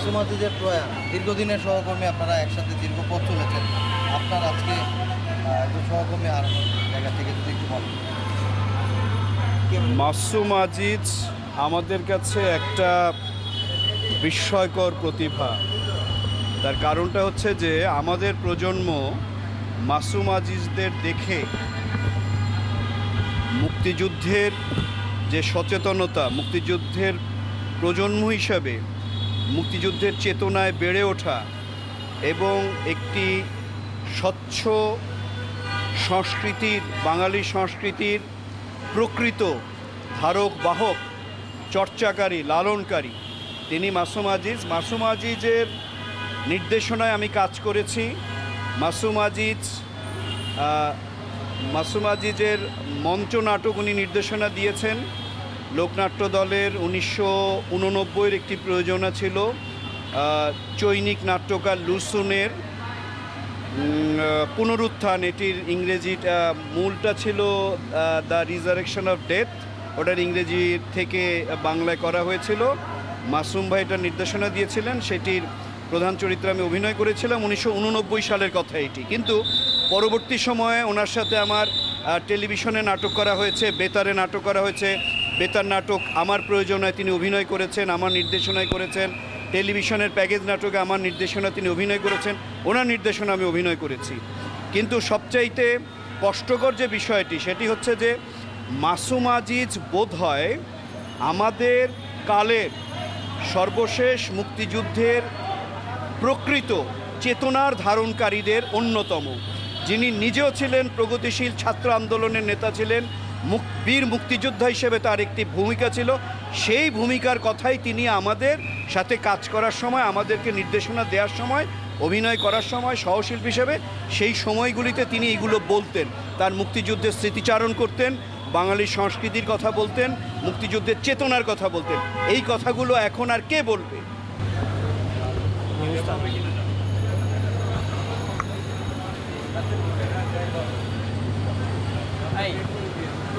মাসুম আজিজের প্রয়াণ। দীর্ঘদিনের সহকর্মী আপনারা একসাথে দীর্ঘ পথ চলেছেন। আপনার আজকে একজন সহকর্মী হারানোর জায়গা থেকে যদি একটু বলেন। মাসুম আজিজ আমাদের কাছে একটা বিস্ময়কর প্রতিভা। তার কারণটা হচ্ছে যে, আমাদের প্রজন্ম মাসুম আজিজদের দেখে মুক্তিযুদ্ধের যে সচেতনতা, মুক্তিযুদ্ধের প্রজন্ম হিসাবে মুক্তিযুদ্ধের চেতনায় বেড়ে ওঠা এবং একটি স্বচ্ছ সংস্কৃতির, বাঙালি সংস্কৃতির প্রকৃত ধারক, বাহক, চর্চাকারী, লালনকারী তিনি মাসুম আজিজ। মাসুম আজিজের নির্দেশনায় আমি কাজ করেছি। মাসুম আজিজ মাসুম আজিজের মঞ্চ নাটক উনি নির্দেশনা দিয়েছেন। লোকনাট্য দলের উনিশশো উননব্বইয়ের একটি প্রয়োজনা ছিল চৈনিক নাট্যকার লুসুনের পুনরুত্থান। এটির ইংরেজিটা মূলটা ছিল দ্য রিজারেকশন অফ ডেথ। ওটার ইংরেজি থেকে বাংলায় করা হয়েছিল। মাসুম ভাই এটার নির্দেশনা দিয়েছিলেন, সেটির প্রধান চরিত্রে আমি অভিনয় করেছিলাম উনিশশো উননব্বই সালের কথা এটি। কিন্তু পরবর্তী সময়ে ওনার সাথে আমার টেলিভিশনে নাটক করা হয়েছে, বেতারে নাটক করা হয়েছে বেতার নাটক আমার প্রয়োজনায় তিনি অভিনয় করেছেন, আমার নির্দেশনায় করেছেন। টেলিভিশনের প্যাকেজ নাটকে আমার নির্দেশনা তিনি অভিনয় করেছেন, ওনার নির্দেশনা আমি অভিনয় করেছি। কিন্তু সবচাইতে কষ্টকর যে বিষয়টি, সেটি হচ্ছে যে মাসুম আজিজ বোধ হয় আমাদের কালের সর্বশেষ মুক্তিযুদ্ধের প্রকৃত চেতনার ধারণকারীদের অন্যতম। যিনি নিজেও ছিলেন প্রগতিশীল ছাত্র আন্দোলনের নেতা ছিলেন বীর মুক্তিযোদ্ধা হিসেবে তার একটি ভূমিকা ছিল। সেই ভূমিকার কথাই তিনি আমাদের সাথে কাজ করার সময়, আমাদেরকে নির্দেশনা দেওয়ার সময়, অভিনয় করার সময়, সহশিল্পী হিসেবে সেই সময়গুলিতে তিনি এগুলো বলতেন। তার মুক্তিযুদ্ধের স্মৃতিচারণ করতেন, বাঙালি সংস্কৃতির কথা বলতেন, মুক্তিযুদ্ধের চেতনার কথা বলতেন। এই কথাগুলো এখন আর কে বলবে? এই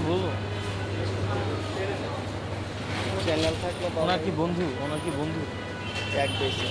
বলব? চ্যানেল থাকলে ওনার কি বন্ধু? ওনার কি বন্ধু? এক বেশি।